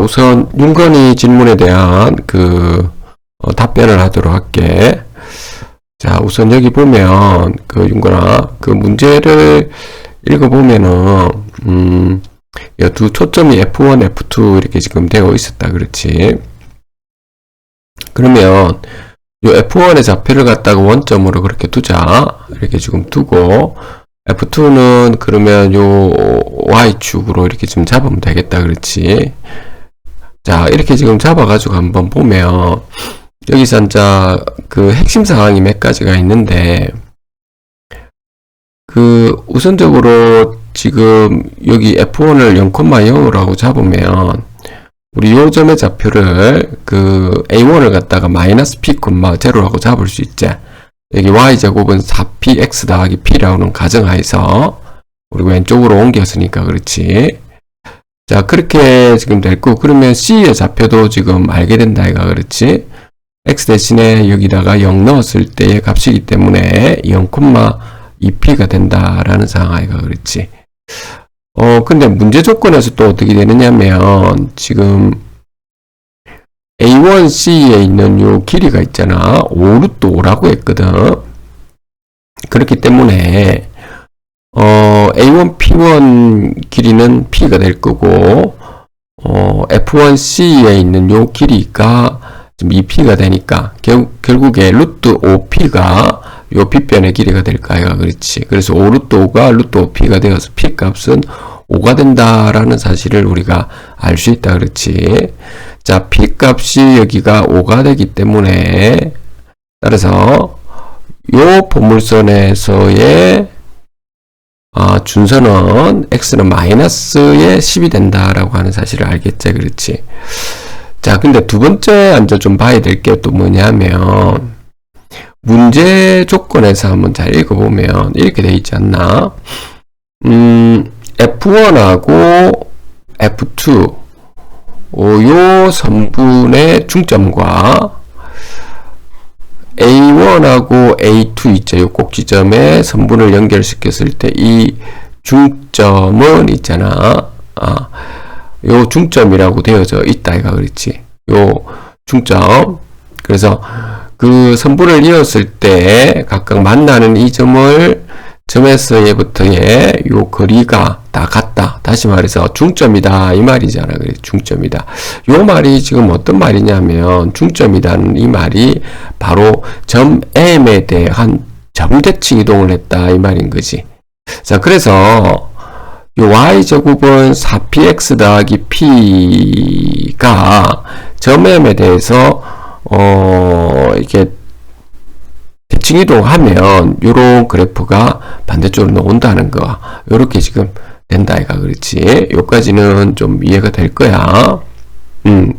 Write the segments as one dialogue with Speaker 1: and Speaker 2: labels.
Speaker 1: 우선 윤건이 질문에 대한 그 어, 답변을 하도록 할게. 자, 우선 여기 보면 그 윤건아 그 문제를 읽어보면은 음, 이두 초점이 F1, F2 이렇게 지금 되어 있었다. 그렇지? 그러면 이 F1의 좌표를 갖다가 원점으로 그렇게 두자. 이렇게 지금 두고 F2는 그러면 요 Y축으로 이렇게 지금 잡으면 되겠다. 그렇지? 자, 이렇게 지금 잡아가지고 한번 보면 여기서 이제 그 핵심 사항이 몇 가지가 있는데 그 우선적으로 지금 여기 F1을 0,0으로 잡으면 우리 요 점의 좌표를 그 A1을 갖다가 마이너스 P, 0라고 잡을 수 있지. 여기 Y제곱은 4PX 더하기 P라고는 가정하에서 우리 왼쪽으로 옮겼으니까 그렇지. 자, 그렇게 지금 됐고, 그러면 C의 좌표도 지금 알게 된다, 이가 그렇지? X 대신에 여기다가 0 넣었을 때의 값이기 때문에 0,2P가 된다라는 상황 아이가 그렇지? 어, 근데 문제 조건에서 또 어떻게 되느냐면, 지금 A1C에 있는 요 길이가 있잖아. 5루트 5라고 했거든. 그렇기 때문에, 어, A1, P1 길이는 P가 될 거고, 어, F1C에 있는 요 길이가 지금 2P가 되니까, 결, 결국에 루트 5P가 요 P변의 길이가 될까요? 그렇지. 그래서 5루트 5가 루트 5P가 되어서 P 값은 5가 된다라는 사실을 우리가 알 수 있다. 그렇지. 자, P 값이 여기가 5가 되기 때문에, 따라서 요 보물선에서의 아, 준선은 x는 마이너스의 10이 된다라고 하는 사실을 알겠지, 그렇지? 자, 근데 두 번째 앉아 좀 봐야 될 게 또 뭐냐면, 문제 조건에서 한번 잘 읽어보면, 이렇게 돼 있지 않나? 음, F1하고 F2, 어, 요 선분의 중점과 A1하고 A2 있죠. 요 꼭지점에 선분을 연결시켰을 때 이 중점은 있잖아. 아, 요 중점이라고 되어져 있다. 이가 그렇지. 요 중점. 그래서 그 선분을 이었을 때 각각 만나는 이 점을 점에서부터의 요 거리가 다 같다. 다시 말해서 중점이다. 이 말이잖아. 중점이다. 요 말이 지금 어떤 말이냐면 중점이라는 이 말이 바로 점 M에 대한 점대칭 이동을 했다. 이 말인 거지. 자, 그래서 요 y제곱은 4px 더하기 p가 점 M에 대해서 어, 이렇게 대칭 이동하면 요런 그래프가 반대쪽으로 나온다는 거. 요렇게 지금 된다 이가 그렇지. 요까지는 좀 이해가 될 거야. 음.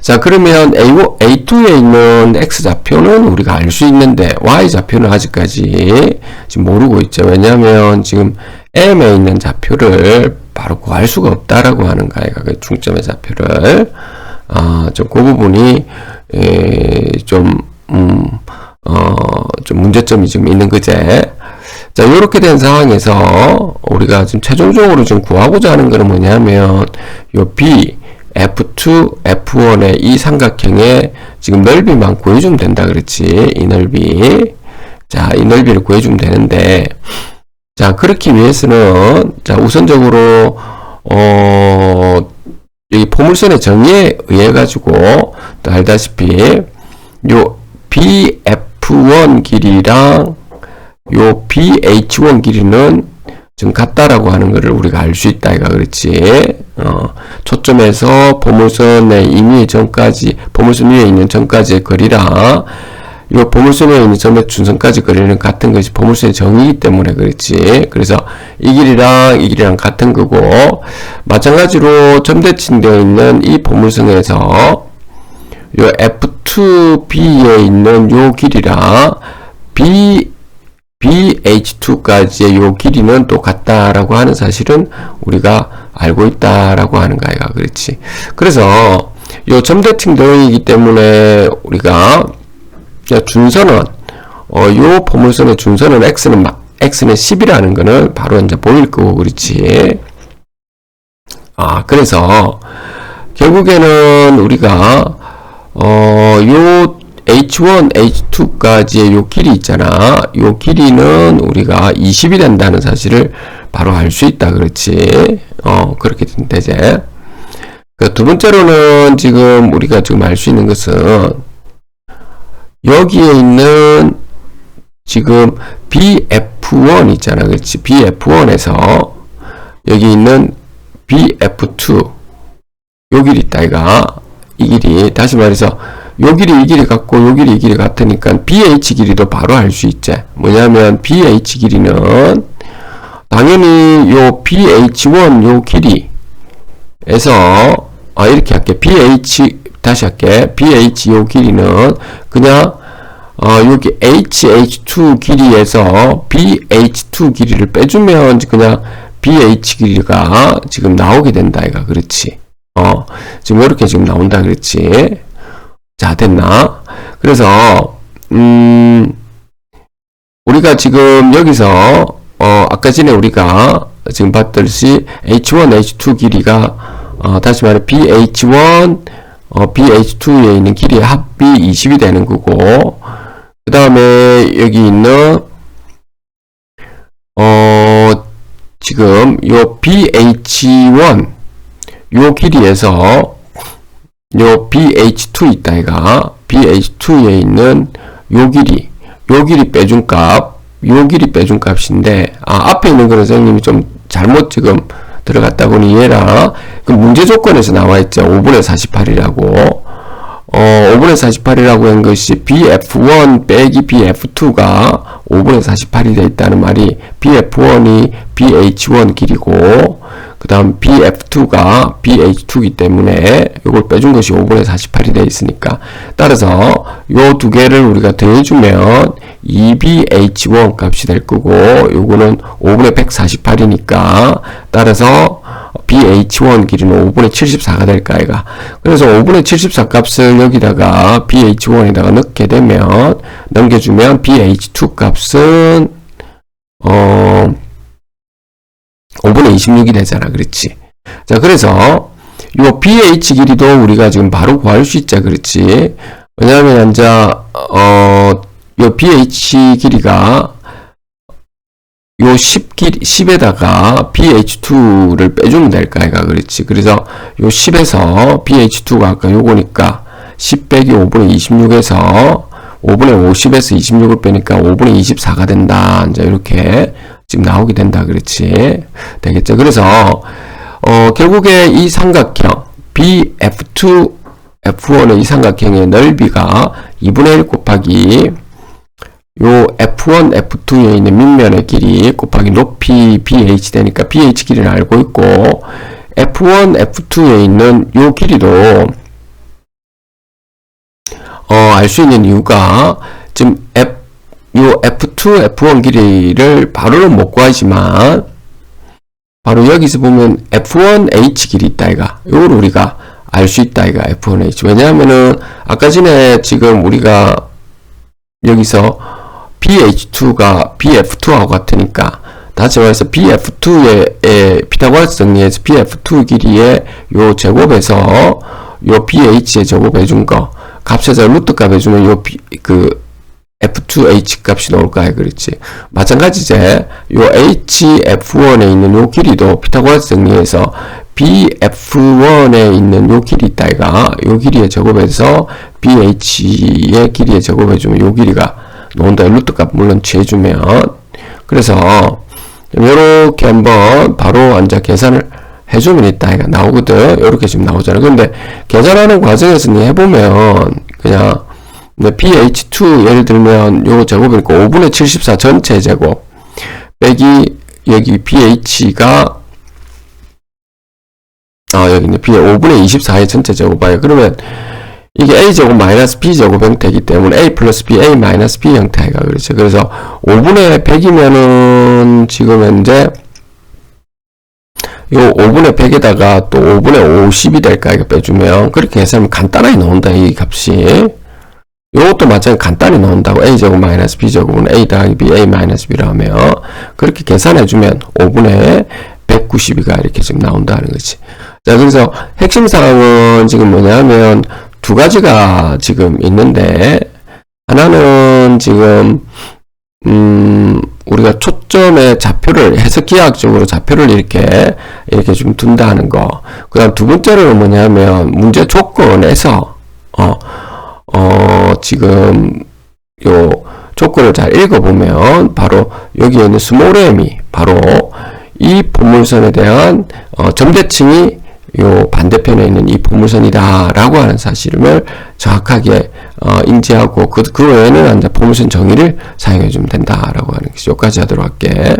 Speaker 1: 자, 그러면 A, A2에 있는 X좌표는 우리가 알 수 있는데, Y좌표는 아직까지 지금 모르고 있죠. 왜냐면 지금 M에 있는 좌표를 바로 구할 수가 없다라고 하는 거야. 그 중점의 좌표를. 아, 좀그 부분이, 에, 좀, 음, 어, 좀 문제점이 좀 있는 거제. 자, 이렇게 된 상황에서 우리가 지금 최종적으로 좀 구하고자 하는 거는 뭐냐면, 요 B, F2, F1의 이 삼각형의 지금 넓이만 구해주면 된다. 그렇지. 이 넓이. 자, 이 넓이를 구해주면 되는데, 자, 그렇기 위해서는, 자, 우선적으로, 어, 여기 포물선의 정의에 의해 가지고, 또 알다시피, 요 BF1 길이랑 요 BH1 길이는 좀 같다라고 하는 것을 우리가 알 수 있다 이가 그렇지. 어, 초점에서 보물선의 임의 점까지 보물선 위에 있는 점까지의 거리랑 요 보물선에 있는 점의 준선까지 거리는 같은 것이 보물선의 정의이기 때문에 그렇지. 그래서 이 길이랑 이 길이랑 같은 거고 마찬가지로 점대칭되어 있는 이 보물선에서 요 F2B에 있는 요 길이랑 B BH2까지의 요 길이는 또 같다라고 하는 사실은 우리가 알고 있다라고 하는 거야. 그렇지. 그래서 요 점대칭 도형이기 때문에 우리가 준선은 어, 요 포물선의 준선은 x는 x는 10이라는 거는 바로 이제 보일 거고 그렇지. 아, 그래서 결국에는 우리가 어, 요 H1, H2까지의 요 길이 있잖아. 요 길이는 우리가 20이 된다는 사실을 바로 알 수 있다. 그렇지. 어, 그렇게 된다, 이제. 그 두 번째로는 지금 우리가 지금 알 수 있는 것은 여기에 있는 지금 BF1 있잖아. 그렇지. BF1에서 여기 있는 BF2 요 길이 있다, 이가. 이 길이. 다시 말해서 요 길이 이 길이 같고 요 길이 이 길이 같으니까 BH 길이도 바로 알 수 있지. 뭐냐면 BH 길이는 당연히 요 BH1 요 길이에서 아 이렇게 할게. BH 다시 할게. BH 요 길이는 그냥 어 여기 HH2 길이에서 BH2 길이를 빼주면 그냥 BH 길이가 지금 나오게 된다 이가 그렇지. 어 지금 이렇게 지금 나온다 그렇지. 자, 됐나? 그래서, 음, 우리가 지금 여기서, 어, 아까 전에 우리가 지금 봤듯이 H1, H2 길이가, 어, 다시 말해 BH1, 어, BH2에 있는 길이의 합이 20이 되는 거고, 그 다음에 여기 있는, 어, 지금 요 BH1, 요 길이에서 요 BH2 있다 이가. BH2에 있는 요 길이. 요 길이 빼준 값, 요 길이 빼준 값인데 아 앞에 있는 거는 선생님이 좀 잘못 지금 들어갔다 보니 얘라. 그 문제 조건에서 나와 있죠. 5분의 48이라고. 어 5분의 48이라고 한 것이 BF1 빼기 BF2가 5분의 48이 되어 있다는 말이 BF1이 BH1 길이고 그 다음 BF2가 BH2이기 때문에 이걸 빼준 것이 5분의 48이 되어 있으니까 따라서 요 두 개를 우리가 더해주면 2BH1 값이 될 거고 요거는 5분의 148이니까 따라서 BH1 길이는 5분의 74가 될까 아이가? 그래서 5분의 74 값을 여기다가 BH1에다가 넣게 되면 넘겨주면 BH2 값은 어 5분의 26이 되잖아 그렇지 자 그래서 요 BH 길이도 우리가 지금 바로 구할 수 있자 그렇지 왜냐하면 이제 어 요 BH 길이가 요 10, 길, 10에다가 BH2를 빼주면 될까, 이가 그렇지. 그래서 요 10에서 BH2가 아까 요거니까 10 빼기 5분의 26에서 5분의 50에서 26을 빼니까 5분의 24가 된다. 이제 이렇게 지금 나오게 된다. 그렇지. 되겠죠. 그래서, 어, 결국에 이 삼각형, BF2, F1의 이 삼각형의 넓이가 2분의 1 곱하기 요 F1, F2에 있는 밑면의 길이 곱하기 높이 BH 되니까 BH 길이를 알고 있고 F1, F2에 있는 요 길이도 어, 알 수 있는 이유가 지금 F, 요 F2, F1 길이를 바로는 못 구하지만 바로 여기서 보면 F1H 길이 있다 이가 요걸 우리가 알 수 있다 이가 F1H 왜냐하면은 아까 전에 지금 우리가 여기서 BH2가 BF2하고 같으니까 다시 말해서 BF2의 피타고라스 정리해서 BF2 길이의 요 제곱에서 요 BH의 제곱 해준 거 값에서 루트 값 해주면 요 B, 그 F2H 값이 나올까 그렇지. 마찬가지제 요 HF1에 있는 요 길이도 피타고라스 정리해서 BF1에 있는 요 길이 있다 이가 요 길이의 제곱에서 BH의 길이의 제곱해주면 요 길이가 논다. 루트 값 물론 취해주면. 그래서 이렇게 한번 바로 앉아 계산을 해주면 있다 이가 나오거든. 이렇게 지금 나오잖아. 근데 계산하는 과정에서 해보면 그냥 pH2 예를 들면 요 제곱이니까 5분의 74 전체 제곱. 빼기 여기 pH가 아 여기 있네. 5분의 24의 전체 제곱 봐요 그러면 이게 a제곱 마이너스 b제곱 형태이기 때문에 a 플러스 b, a 마이너스 b 형태가 그렇죠. 그래서 5분의 100이면은 지금 현재 요 5분의 100에다가 또 5분의 50이 될까? 이거 빼주면 그렇게 계산하면 간단하게 나온다 이 값이 요것도 마찬가지 간단히 나온다고 a제곱 마이너스 b제곱은 a 더하기 b, a 마이너스 b라 하면 그렇게 계산해주면 5분의 192가 이렇게 지금 나온다는 거지 자, 그래서 핵심 사항은 지금 뭐냐면 두 가지가 지금 있는데, 하나는 지금, 음, 우리가 초점의 좌표를 해석기하학적으로 좌표를 이렇게, 이렇게 좀 둔다 하는 거. 그 다음 두 번째로는 뭐냐면 문제 조건에서, 어, 어, 지금 요 조건을 잘 읽어보면 바로 여기에 있는 스몰 m이 바로 이 포물선에 대한 어, 점대칭이 요 반대편에 있는 이 포물선이다라고 하는 사실을 정확하게 어, 인지하고 그, 그 외에는 이제 포물선 정의를 사용해 주면 된다라고 하는 것이 여기까지 하도록 할게.